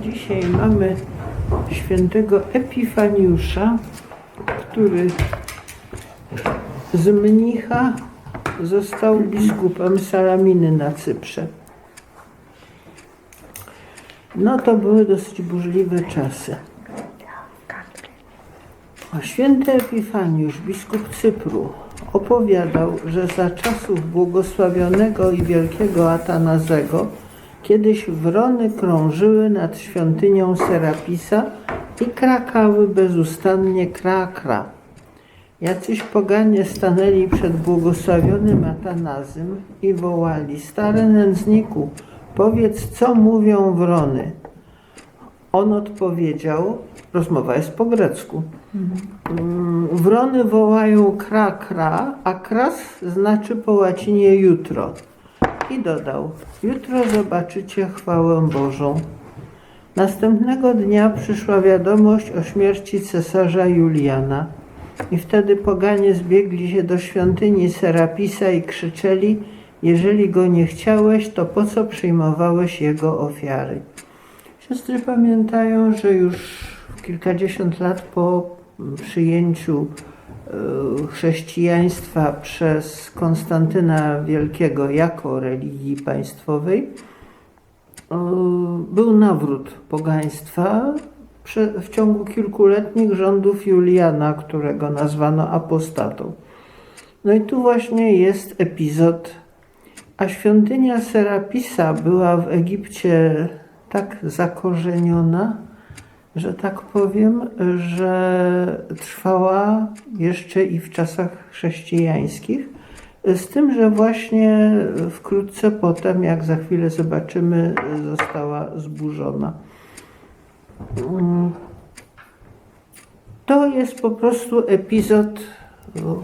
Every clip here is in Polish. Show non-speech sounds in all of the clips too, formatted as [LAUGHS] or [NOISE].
Dzisiaj mamy świętego Epifaniusza, który z mnicha został biskupem Salaminy na Cyprze. No to były dosyć burzliwe czasy. A Święty Epifaniusz, biskup Cypru, opowiadał, że za czasów błogosławionego i wielkiego Atanazego kiedyś wrony krążyły nad świątynią Serapisa i krakały bezustannie kra-kra. Jacyś poganie stanęli przed błogosławionym Atanazym i wołali, stary nędzniku, powiedz, co mówią wrony. On odpowiedział, rozmowa jest po grecku. Wrony wołają kra kra, a kras znaczy po łacinie jutro. I dodał, jutro zobaczycie chwałę Bożą. Następnego dnia przyszła wiadomość o śmierci cesarza Juliana. I wtedy poganie zbiegli się do świątyni Serapisa i krzyczeli, jeżeli go nie chciałeś, to po co przyjmowałeś jego ofiary? Siostry pamiętają, że już kilkadziesiąt lat po przyjęciu chrześcijaństwa przez Konstantyna Wielkiego jako religii państwowej e, był nawrót pogaństwa w ciągu kilkuletnich rządów Juliana, którego nazwano apostatą. No i tu właśnie jest epizod, a świątynia Serapisa była w Egipcie tak zakorzeniona, że tak powiem, że trwała jeszcze i w czasach chrześcijańskich. Z tym, że właśnie wkrótce potem, jak za chwilę zobaczymy, została zburzona. To jest po prostu epizod,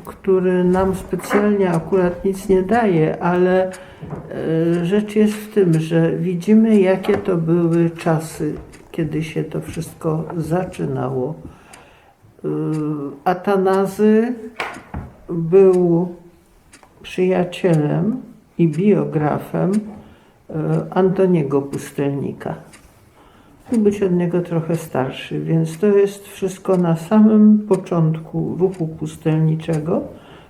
który nam specjalnie akurat nic nie daje, ale e, rzecz jest w tym, że widzimy, jakie to były czasy, kiedy się to wszystko zaczynało. E, Atanazy był przyjacielem i biografem e, Antoniego Pustelnika i być od niego trochę starszy, więc to jest wszystko na samym początku ruchu pustelniczego,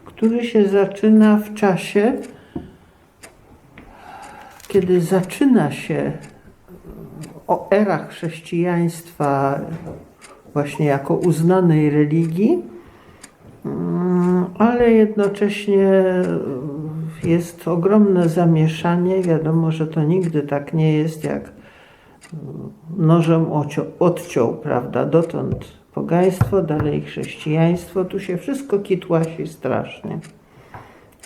który się zaczyna w czasie, kiedy zaczyna się o era chrześcijaństwa właśnie jako uznanej religii, mm, ale jednocześnie jest ogromne zamieszanie. Wiadomo, że to nigdy tak nie jest jak nożem ocio- odciął, prawda, dotąd pogaństwo, dalej chrześcijaństwo, tu się wszystko kitłasi strasznie.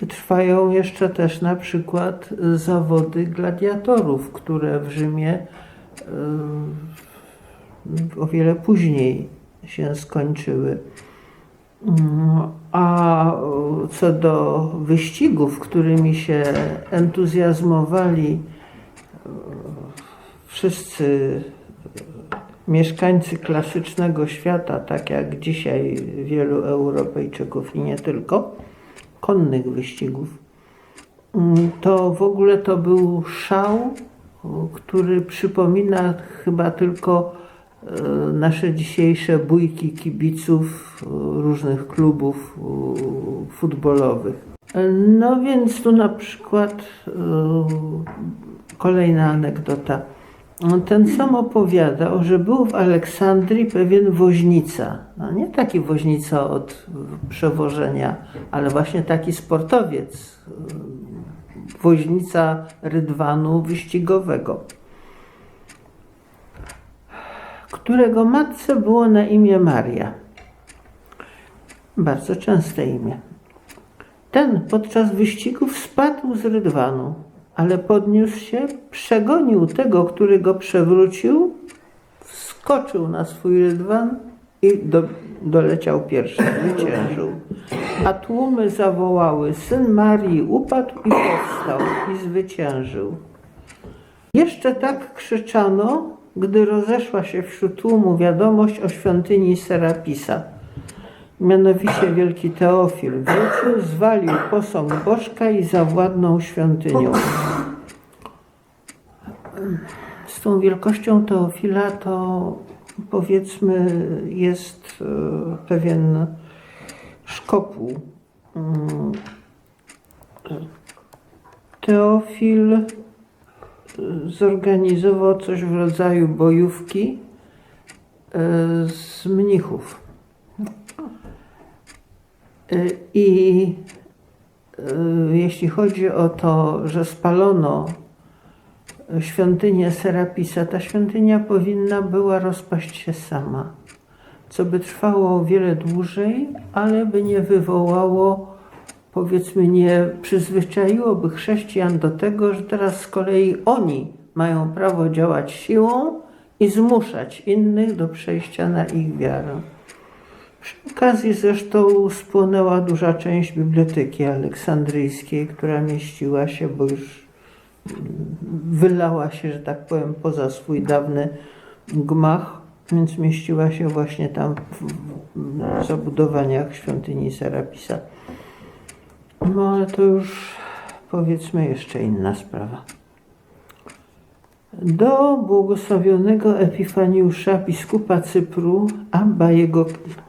Trwają jeszcze też na przykład zawody gladiatorów, które w Rzymie o wiele później się skończyły. Mm, A co do wyścigów, którymi się entuzjazmowali wszyscy mieszkańcy klasycznego świata, tak jak dzisiaj wielu Europejczyków i nie tylko, konnych wyścigów, mm, to w ogóle to był szał, który przypomina chyba tylko e, nasze dzisiejsze bójki kibiców e, różnych klubów e, futbolowych. No więc tu na przykład kolejna anegdota. Ten sam opowiadał, że był w Aleksandrii pewien woźnica. No nie taki woźnica od przewożenia, ale właśnie taki sportowiec. Woźnica rydwanu wyścigowego, którego matce było na imię Maria. Bardzo częste imię. Ten podczas wyścigów spadł z rydwanu, ale podniósł się, przegonił tego, który go przewrócił, wskoczył na swój rydwan i do, doleciał pierwszy, zwyciężył. A tłumy zawołały, syn Marii upadł i powstał i zwyciężył. Jeszcze tak krzyczano, gdy rozeszła się wśród tłumu wiadomość o świątyni Serapisa. Mianowicie wielki Teofil wrócił, zwalił posąg bożka i zawładnął świątynią. z tą wielkością Teofila to powiedzmy jest e, pewien szkopuł. Teofil zorganizował coś w rodzaju bojówki e, z mnichów. E, I e, jeśli chodzi o to, że spalono świątynię Serapisa, ta świątynia powinna była rozpaść się sama, co by trwało o wiele dłużej, ale by nie wywołało, powiedzmy, nie przyzwyczaiłoby chrześcijan do tego, że teraz z kolei oni mają prawo działać siłą i zmuszać innych do przejścia na ich wiarę. Przy okazji zresztą spłonęła duża część biblioteki aleksandryjskiej, która mieściła się, bo już wylała się, że tak powiem, poza swój dawny gmach, więc mieściła się właśnie tam w, zabudowaniach świątyni Serapisa. No ale to już powiedzmy jeszcze inna sprawa. Do błogosławionego Epifaniusza, biskupa Cypru, Abba jego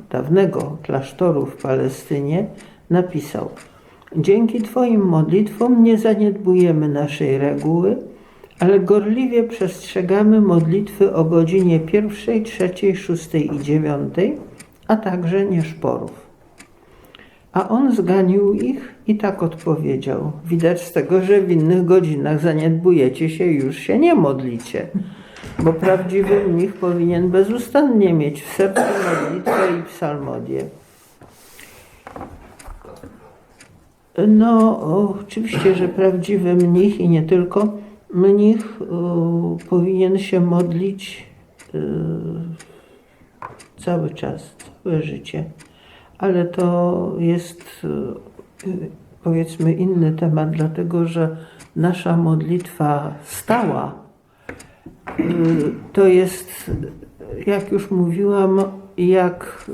dawnego klasztoru w Palestynie, napisał – Dzięki Twoim modlitwom nie zaniedbujemy naszej reguły, ale gorliwie przestrzegamy modlitwy o godzinie pierwszej, trzeciej, szóstej i dziewiątej, a także nieszporów. A on zganił ich i tak odpowiedział. Widać z tego, że w innych godzinach zaniedbujecie się i już się nie modlicie, bo prawdziwy mnich powinien bezustannie mieć w sercu modlitwę i psalmodię. No, oczywiście, że prawdziwy mnich i nie tylko mnich o, powinien się modlić y, cały czas, całe życie. Ale to jest y, powiedzmy inny temat, dlatego że nasza modlitwa stała y, to jest, jak już mówiłam, jak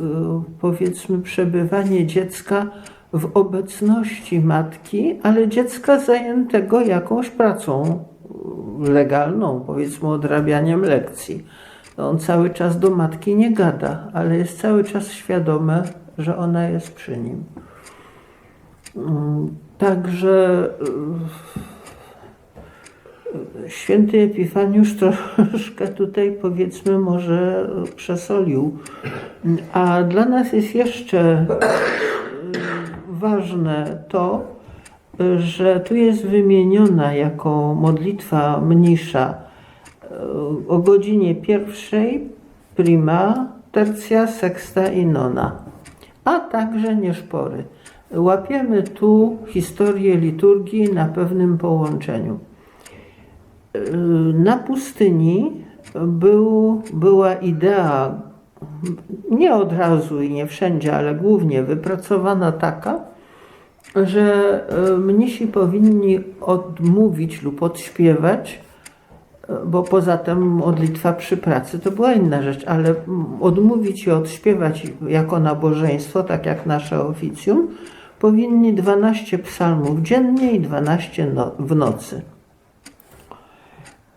powiedzmy przebywanie dziecka w obecności matki, ale dziecka zajętego jakąś pracą legalną, powiedzmy odrabianiem lekcji. On cały czas do matki nie gada, ale jest cały czas świadome, że ona jest przy nim. Mm, także e, święty Epifaniusz troszkę tutaj powiedzmy może przesolił. A dla nas jest jeszcze ważne to, że tu jest wymieniona jako modlitwa mnisza e, o godzinie pierwszej, prima, tercja, sexta i nona, a także nieszpory. Łapiemy tu historię liturgii na pewnym połączeniu. E, na pustyni był, była idea nie od razu i nie wszędzie, ale głównie wypracowana taka, że e, mnisi powinni odmówić lub odśpiewać, e, bo poza tym modlitwa przy pracy to była inna rzecz, ale odmówić i odśpiewać jako nabożeństwo, tak jak nasze oficjum, powinni 12 psalmów dziennie i 12 no, w nocy.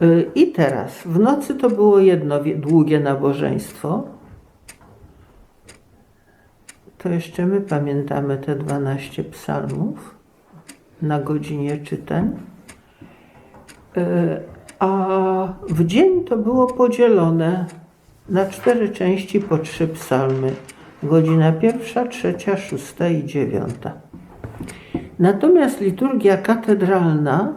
E, I teraz, w nocy to było jedno długie nabożeństwo, to jeszcze my pamiętamy te 12 psalmów na godzinie czytań. E, a w dzień to było podzielone na cztery części po trzy psalmy. Godzina pierwsza, trzecia, szósta i dziewiąta. Natomiast liturgia katedralna,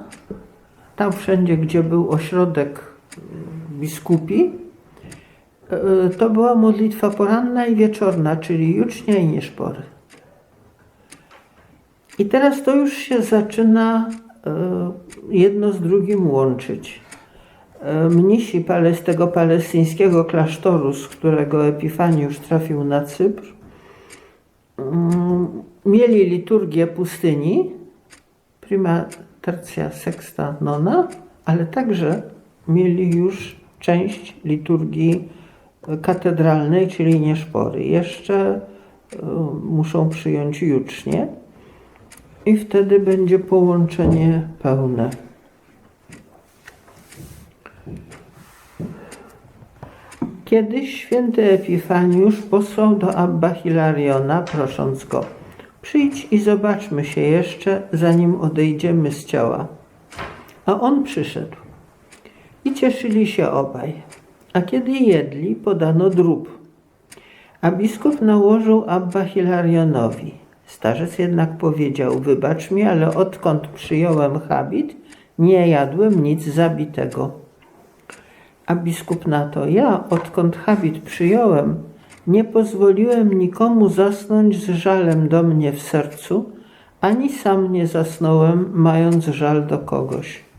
tam wszędzie, gdzie był ośrodek biskupi, to była modlitwa poranna i wieczorna, czyli jucznia i nieszpory. I teraz to już się zaczyna e, jedno z drugim łączyć. E, mnisi z tego palestyńskiego klasztoru, z którego Epifaniusz trafił na Cypr, mm, mieli liturgię pustyni, prima tercja sexta nona, ale także mieli już część liturgii katedralnej, czyli nieszpory. Jeszcze e, muszą przyjąć jucznie i wtedy będzie połączenie pełne. Kiedyś święty Epifaniusz posłał do Abba Hilariona, prosząc go: Przyjdź i zobaczmy się jeszcze, zanim odejdziemy z ciała. A on przyszedł. I cieszyli się obaj. A kiedy jedli, podano drób. A biskup nałożył Abba Hilarionowi. Starzec jednak powiedział: Wybacz mi, ale odkąd przyjąłem habit, nie jadłem nic zabitego. A biskup na to: Ja, odkąd habit przyjąłem, nie pozwoliłem nikomu zasnąć z żalem do mnie w sercu, ani sam nie zasnąłem, mając żal do kogoś.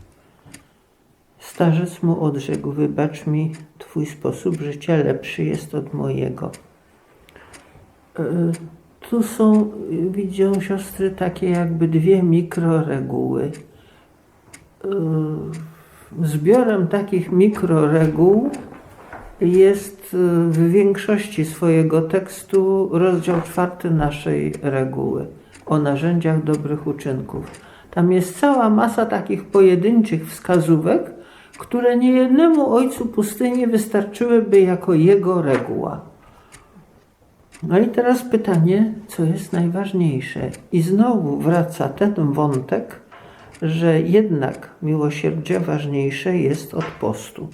Starzec mu odrzekł: Wybacz mi, twój sposób życia lepszy jest od mojego. E, Tu są, widzą siostry, takie jakby dwie mikroreguły. E, Zbiorem takich mikroreguł jest e, w większości swojego tekstu rozdział czwarty naszej reguły o narzędziach dobrych uczynków. Tam jest cała masa takich pojedynczych wskazówek, które niejednemu ojcu pustyni wystarczyłyby jako jego reguła. No i teraz pytanie, co jest najważniejsze? I znowu wraca ten wątek, że jednak miłosierdzie ważniejsze jest od postu.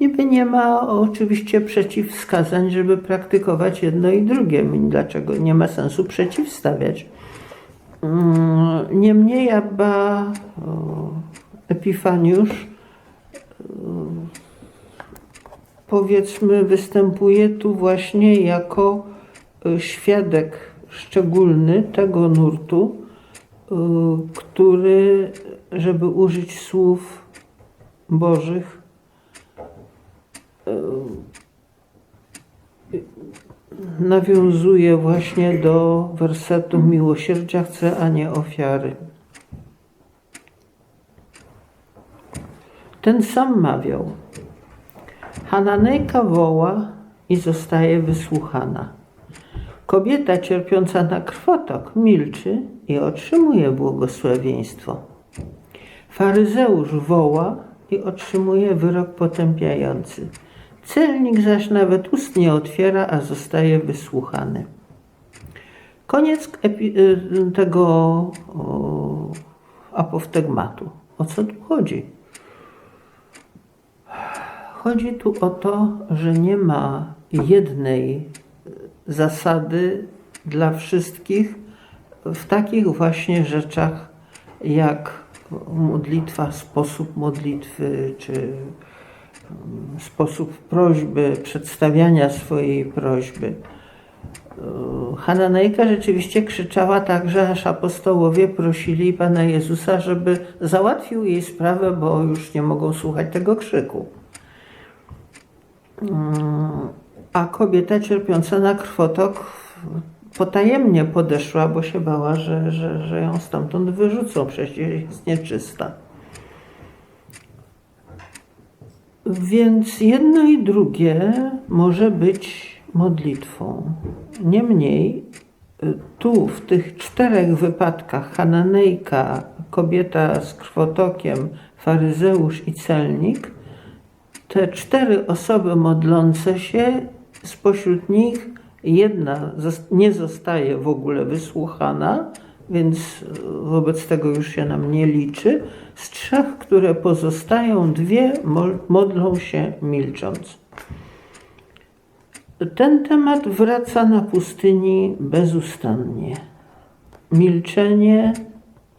Niby nie ma oczywiście przeciwwskazań, żeby praktykować jedno i drugie. Dlaczego nie ma sensu przeciwstawiać? Mm, Niemniej Abba Epifaniusz powiedzmy, występuje tu właśnie jako y, świadek szczególny tego nurtu, y, który, żeby użyć słów Bożych, y, nawiązuje właśnie do wersetu miłosierdzia a nie ofiary. Ten sam mawiał. Hananejka woła i zostaje wysłuchana. Kobieta cierpiąca na krwotok milczy i otrzymuje błogosławieństwo. Faryzeusz woła i otrzymuje wyrok potępiający. Celnik zaś nawet ust nie otwiera, a zostaje wysłuchany. Koniec y, tego apoftegmatu. O co tu chodzi? Chodzi tu o to, że nie ma jednej zasady dla wszystkich w takich właśnie rzeczach jak modlitwa, sposób modlitwy, czy mm, sposób prośby, przedstawiania swojej prośby. Hananejka rzeczywiście krzyczała tak, że aż apostołowie prosili Pana Jezusa, żeby załatwił jej sprawę, bo już nie mogą słuchać tego krzyku. A kobieta cierpiąca na krwotok potajemnie podeszła, bo się bała, że, że, że ją stamtąd wyrzucą, przecież jest nieczysta. Więc jedno i drugie może być modlitwą. Niemniej tu w tych czterech wypadkach Hananejka, kobieta z krwotokiem, faryzeusz i celnik, te cztery osoby modlące się, spośród nich jedna nie zostaje w ogóle wysłuchana, więc wobec tego już się nam nie liczy. Z trzech, które pozostają, dwie modlą się milcząc. Ten temat wraca na pustyni bezustannie. Milczenie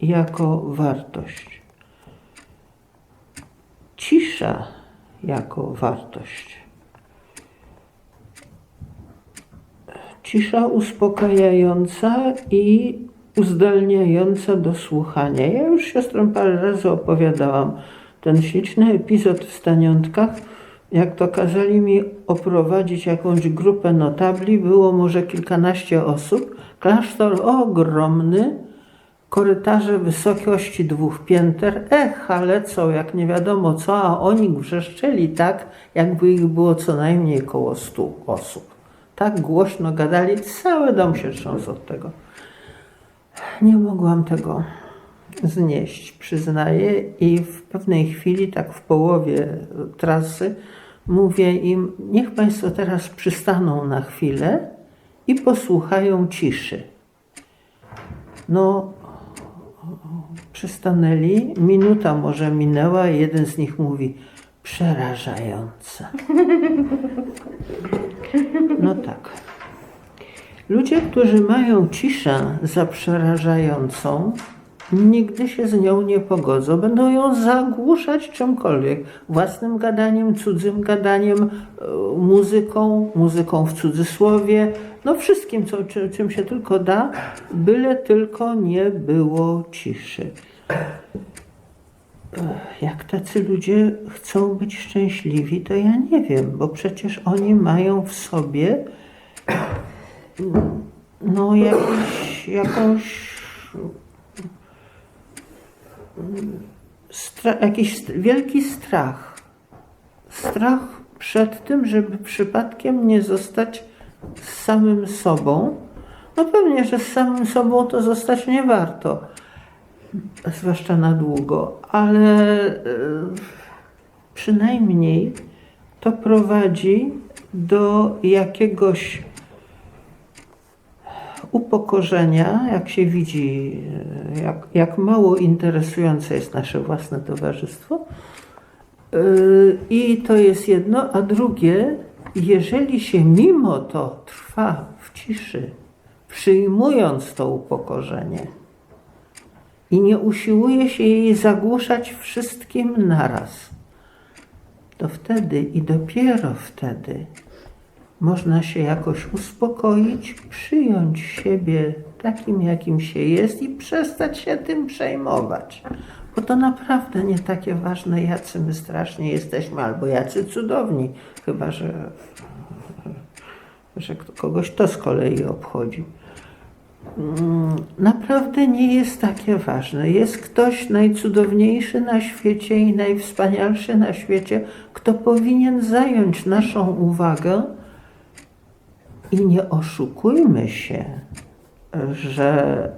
jako wartość. Cisza jako wartość. Cisza uspokajająca i uzdalniająca do słuchania. Ja już siostrą parę razy opowiadałam ten śliczny epizod w Staniątkach, jak to kazali mi oprowadzić jakąś grupę notabli, było może kilkanaście osób, klasztor ogromny, korytarze wysokości dwóch pięter, echa lecą jak nie wiadomo co, a oni wrzeszczeli tak, jakby ich było co najmniej koło stu osób. Tak głośno gadali, cały dom się trząsł od tego. Nie mogłam tego znieść, przyznaję, i w pewnej chwili, tak w połowie trasy, mówię im, niech Państwo teraz przystaną na chwilę i posłuchają ciszy. No, przystanęli, minuta może minęła, jeden z nich mówi, przerażająca. No tak. Ludzie, którzy mają ciszę za przerażającą, nigdy się z nią nie pogodzą. Będą ją zagłuszać czymkolwiek. Własnym gadaniem, cudzym gadaniem, e, muzyką, muzyką w cudzysłowie, no wszystkim, co, czy, czym się tylko da, byle tylko nie było ciszy. Jak tacy ludzie chcą być szczęśliwi, to ja nie wiem, bo przecież oni mają w sobie no jakiś, jakąś stra- jakiś wielki strach. Strach przed tym, żeby przypadkiem nie zostać z samym sobą. No pewnie, że z samym sobą to zostać nie warto, zwłaszcza na długo, ale e, przynajmniej to prowadzi do jakiegoś upokorzenia, jak się widzi, e, jak, jak mało interesujące jest nasze własne towarzystwo. Yy, I to jest jedno, a drugie, jeżeli się mimo to trwa w ciszy, przyjmując to upokorzenie i nie usiłuje się jej zagłuszać wszystkim naraz, to wtedy i dopiero wtedy można się jakoś uspokoić, przyjąć siebie takim, jakim się jest i przestać się tym przejmować. Bo to naprawdę nie takie ważne, jacy my strasznie jesteśmy, albo jacy cudowni, chyba że, że kogoś to z kolei obchodzi. Mm, Naprawdę nie jest takie ważne. Jest ktoś najcudowniejszy na świecie i najwspanialszy na świecie, kto powinien zająć naszą uwagę i nie oszukujmy się, że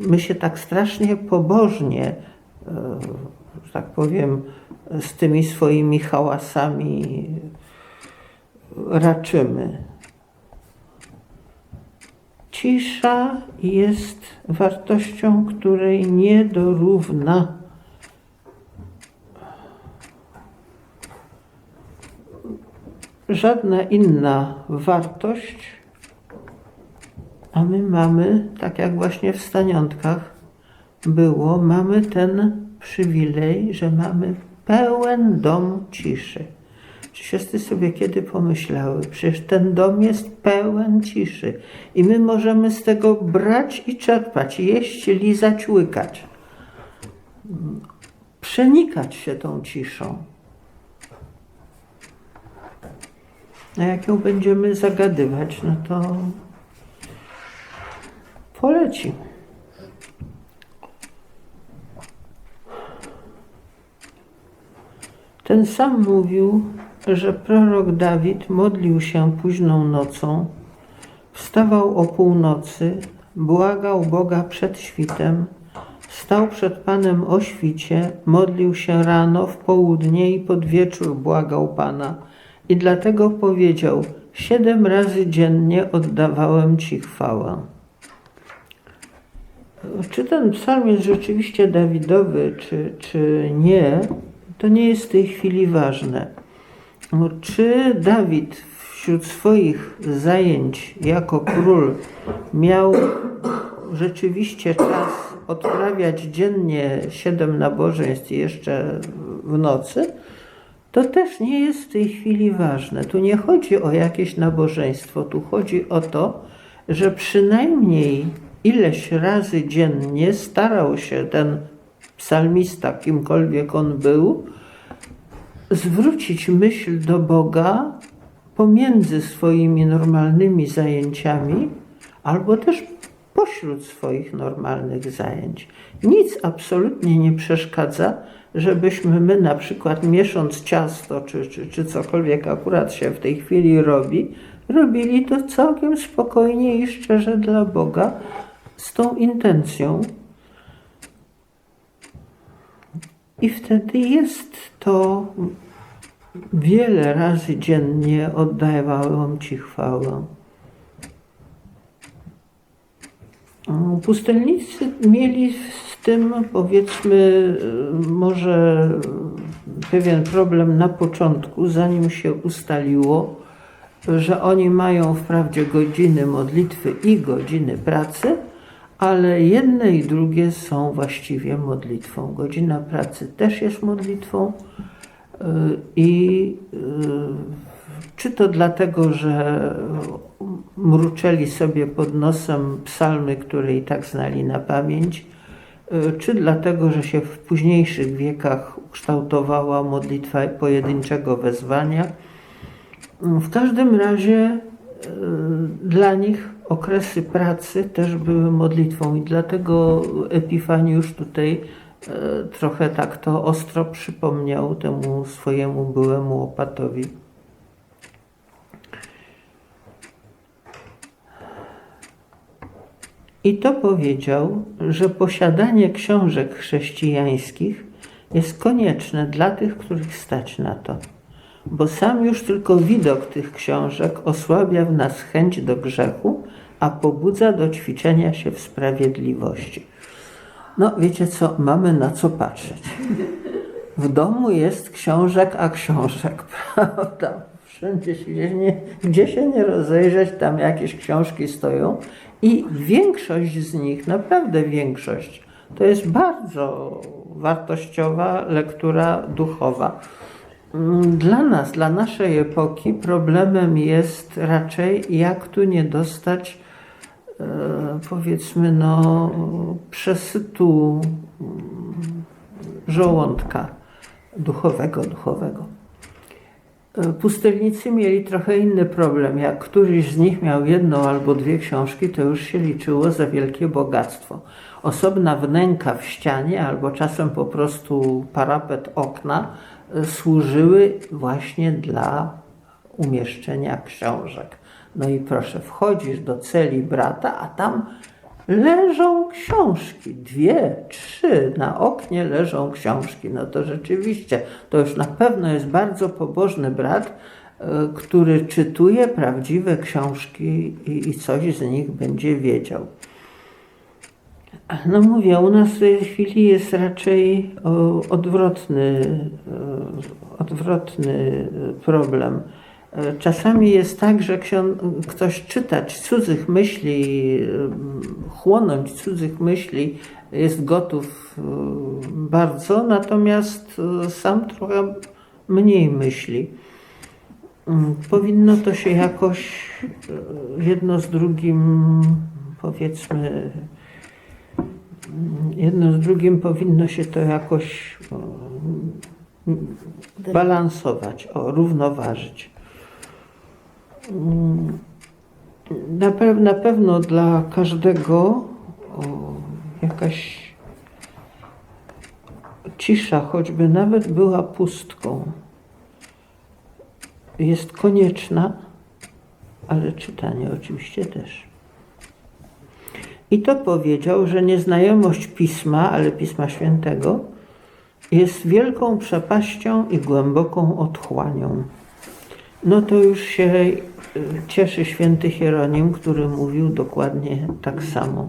my się tak strasznie pobożnie, e, że tak powiem, z tymi swoimi hałasami raczymy. Cisza jest wartością, której nie dorówna żadna inna wartość, a my mamy, tak jak właśnie w staniątkach było, mamy ten przywilej, że mamy pełen dom ciszy. Czy siostry sobie kiedy pomyślały? Przecież ten dom jest pełen ciszy i my możemy z tego brać i czerpać, jeść, lizać, łykać. Przenikać się tą ciszą. A jak ją będziemy zagadywać, no to Ten sam mówił, że prorok Dawid modlił się późną nocą, wstawał o północy, błagał Boga przed świtem, stał przed Panem o świcie, modlił się rano, w południe i pod wieczór błagał Pana. I dlatego powiedział: Siedem razy dziennie oddawałem Ci chwałę. Czy ten psalm jest rzeczywiście Dawidowy, czy, czy nie, to nie jest w tej chwili ważne. Czy Dawid wśród swoich zajęć jako król miał rzeczywiście czas odprawiać dziennie siedem nabożeństw jeszcze w nocy? To też nie jest w tej chwili ważne. Tu nie chodzi o jakieś nabożeństwo, tu chodzi o to, że przynajmniej ileś razy dziennie starał się ten psalmista, kimkolwiek on był, zwrócić myśl do Boga pomiędzy swoimi normalnymi zajęciami, albo też pośród swoich normalnych zajęć. Nic absolutnie nie przeszkadza, żebyśmy my na przykład miesząc ciasto, czy, czy, czy cokolwiek akurat się w tej chwili robi, robili to całkiem spokojnie i szczerze dla Boga, z tą intencją. I wtedy jest to Wiele razy dziennie oddawałem Ci chwałę. Pustelnicy mieli z tym, powiedzmy, może pewien problem na początku, zanim się ustaliło, że oni mają wprawdzie godziny modlitwy i godziny pracy, ale jedne i drugie są właściwie modlitwą. Godzina pracy też jest modlitwą y, i y, czy to dlatego, że mruczeli sobie pod nosem psalmy, które i tak znali na pamięć, y, czy dlatego, że się w późniejszych wiekach kształtowała modlitwa pojedynczego wezwania. W każdym razie dla nich okresy pracy też były modlitwą i dlatego Epifaniusz tutaj y, trochę tak to ostro przypomniał temu swojemu byłemu opatowi. I to powiedział, że posiadanie książek chrześcijańskich jest konieczne dla tych, których stać na to, bo sam już tylko widok tych książek osłabia w nas chęć do grzechu, a pobudza do ćwiczenia się w sprawiedliwości. No, wiecie co, mamy na co patrzeć. W domu jest książek, a książek, [LAUGHS] prawda? Wszędzie się nie, gdzie się nie rozejrzeć, tam jakieś książki stoją i większość z nich, naprawdę większość, to jest bardzo wartościowa lektura duchowa. Dla nas, dla naszej epoki problemem jest raczej jak tu nie dostać e, powiedzmy no przesytu żołądka duchowego, duchowego. Pustelnicy mieli trochę inny problem. Jak któryś z nich miał jedną albo dwie książki, to już się liczyło za wielkie bogactwo. Osobna wnęka w ścianie albo czasem po prostu parapet okna e, służyły właśnie dla umieszczenia książek. No i proszę, wchodzisz do celi brata, a tam leżą książki, dwie, trzy, na oknie leżą książki. No to rzeczywiście, to już na pewno jest bardzo pobożny brat, e, który czytuje prawdziwe książki i, i coś z nich będzie wiedział. No mówię, u nas w tej chwili jest raczej odwrotny, e, odwrotny problem. Czasami jest tak, że ktoś czytać cudzych myśli, chłonąć cudzych myśli jest gotów e, bardzo, natomiast e, sam trochę mniej myśli. Mm, powinno to się jakoś e, jedno z drugim, powiedzmy, jedno z drugim powinno się to jakoś balansować, o, równoważyć. Na, pe na pewno dla każdego o, jakaś cisza, choćby nawet była pustką, jest konieczna, ale czytanie oczywiście też. I to powiedział, że nieznajomość pisma, ale pisma świętego, jest wielką przepaścią i głęboką otchłanią. No to już się cieszy święty Hieronim, który mówił dokładnie tak samo,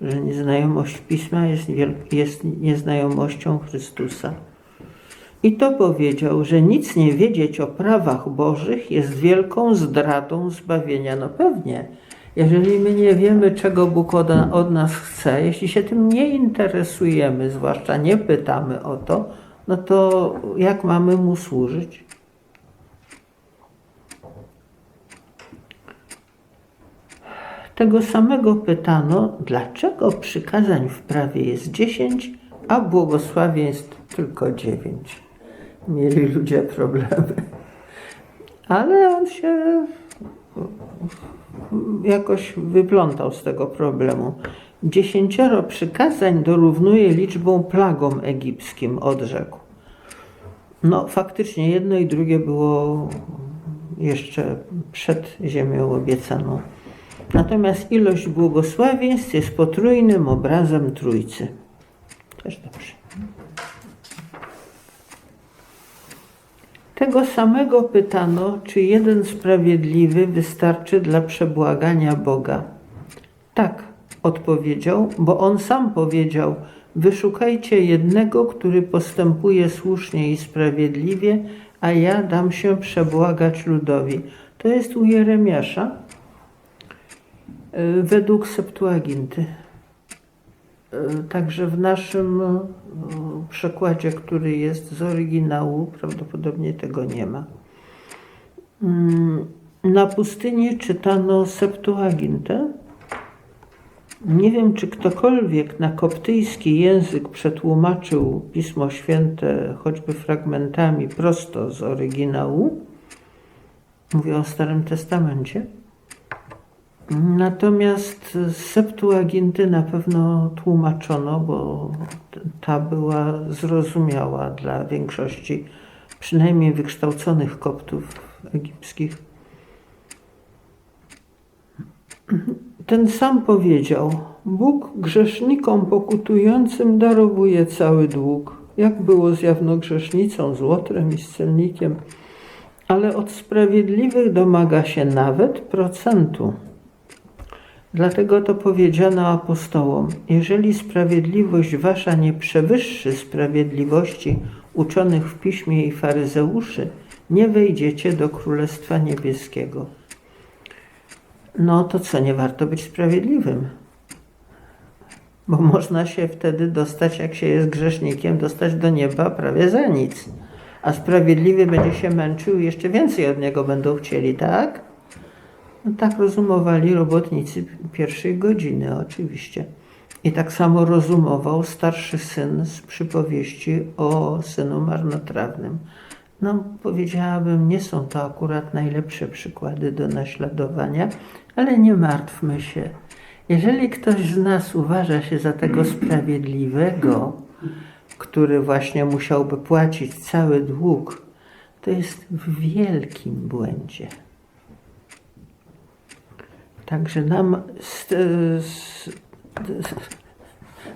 że nieznajomość Pisma jest, jest nieznajomością Chrystusa. I to powiedział, że nic nie wiedzieć o prawach Bożych jest wielką zdradą zbawienia. No pewnie, jeżeli my nie wiemy, czego Bóg od, nas chce, jeśli się tym nie interesujemy, zwłaszcza nie pytamy o to, no to jak mamy Mu służyć? Tego samego pytano, dlaczego przykazań w prawie jest dziesięć, a błogosławieństw tylko dziewięć. Mieli ludzie problemy. Ale on się jakoś wyplątał z tego problemu. Dziesięcioro przykazań dorównuje liczbą plagom egipskim, odrzekł. No, faktycznie jedno i drugie było jeszcze przed ziemią obiecaną. Natomiast ilość błogosławieństw jest potrójnym obrazem Trójcy. Też dobrze. Tego samego pytano, czy jeden sprawiedliwy wystarczy dla przebłagania Boga. Tak, odpowiedział, bo on sam powiedział: Wyszukajcie jednego, który postępuje słusznie i sprawiedliwie, a ja dam się przebłagać ludowi. To jest u Jeremiasza y, według Septuaginty. Y, Także w naszym y, przekładzie, który jest z oryginału, prawdopodobnie tego nie ma. Mm, Na pustyni czytano Septuagintę. Nie wiem, czy ktokolwiek na koptyjski język przetłumaczył Pismo Święte choćby fragmentami prosto z oryginału. Mówię o Starym Testamencie. Natomiast z Septuaginty na pewno tłumaczono, bo ta była zrozumiała dla większości, przynajmniej wykształconych koptów egipskich. Ten sam powiedział: Bóg grzesznikom pokutującym darowuje cały dług, jak było z jawnogrzesznicą, z Łotrem i z celnikiem, ale od sprawiedliwych domaga się nawet procentu. Dlatego to powiedziano apostołom: Jeżeli sprawiedliwość wasza nie przewyższy sprawiedliwości uczonych w piśmie i faryzeuszy, nie wejdziecie do Królestwa Niebieskiego. No to co, nie warto być sprawiedliwym? Bo można się wtedy dostać, jak się jest grzesznikiem, dostać do nieba prawie za nic. A sprawiedliwy będzie się męczył jeszcze więcej od niego będą chcieli, tak? No tak rozumowali robotnicy pierwszej godziny, oczywiście. I tak samo rozumował starszy syn z przypowieści o synu marnotrawnym. No, powiedziałabym, nie są to akurat najlepsze przykłady do naśladowania, ale nie martwmy się. Jeżeli ktoś z nas uważa się za tego [CLEARS THROAT] sprawiedliwego, który właśnie musiałby płacić cały dług, to jest w wielkim błędzie. Także nam,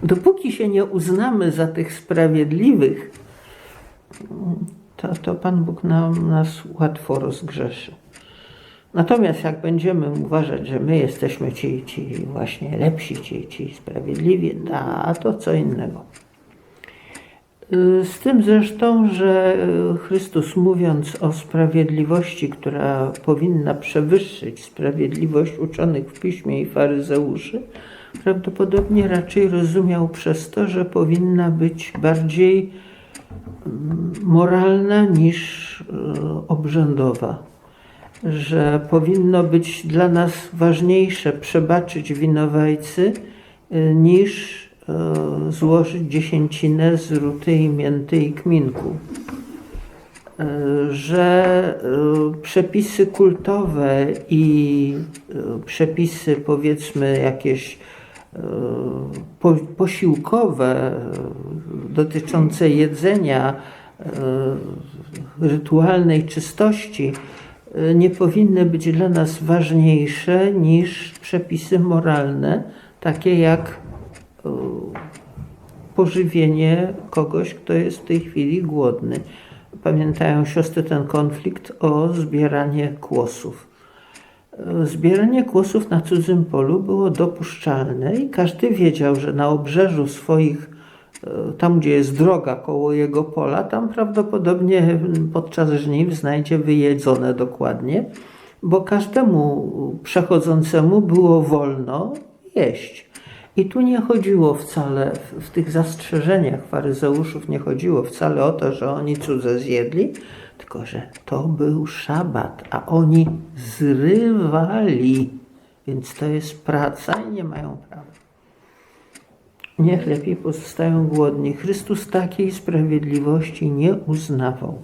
dopóki się nie uznamy za tych sprawiedliwych, to, to Pan Bóg nam, nas łatwo rozgrzeszy. Natomiast jak będziemy uważać, że my jesteśmy ci, ci właśnie lepsi, ci, ci sprawiedliwi, a to co innego. Y, Z tym zresztą, że y, Chrystus mówiąc o sprawiedliwości, która powinna przewyższyć sprawiedliwość uczonych w piśmie i faryzeuszy, prawdopodobnie raczej rozumiał przez to, że powinna być bardziej mm, moralna niż y, obrzędowa. Że powinno być dla nas ważniejsze przebaczyć winowajcy niż złożyć dziesięcinę z ruty i mięty i kminku. Y, Że y, przepisy kultowe i przepisy powiedzmy jakieś po, posiłkowe dotyczące jedzenia, rytualnej czystości nie powinny być dla nas ważniejsze niż przepisy moralne, takie jak pożywienie kogoś, kto jest w tej chwili głodny. Pamiętają siostry ten konflikt o zbieranie kłosów. E, Zbieranie kłosów na cudzym polu było dopuszczalne i każdy wiedział, że na obrzeżu swoich, e, tam gdzie jest droga koło jego pola, tam prawdopodobnie podczas żniw znajdzie wyjedzone dokładnie, bo każdemu przechodzącemu było wolno jeść. I tu nie chodziło wcale, w, w tych zastrzeżeniach faryzeuszów nie chodziło wcale o to, że oni cudze zjedli, tylko że to był szabat, a oni zrywali. Więc to jest praca i nie mają prawa. Niech lepiej pozostają głodni. Chrystus takiej sprawiedliwości nie uznawał.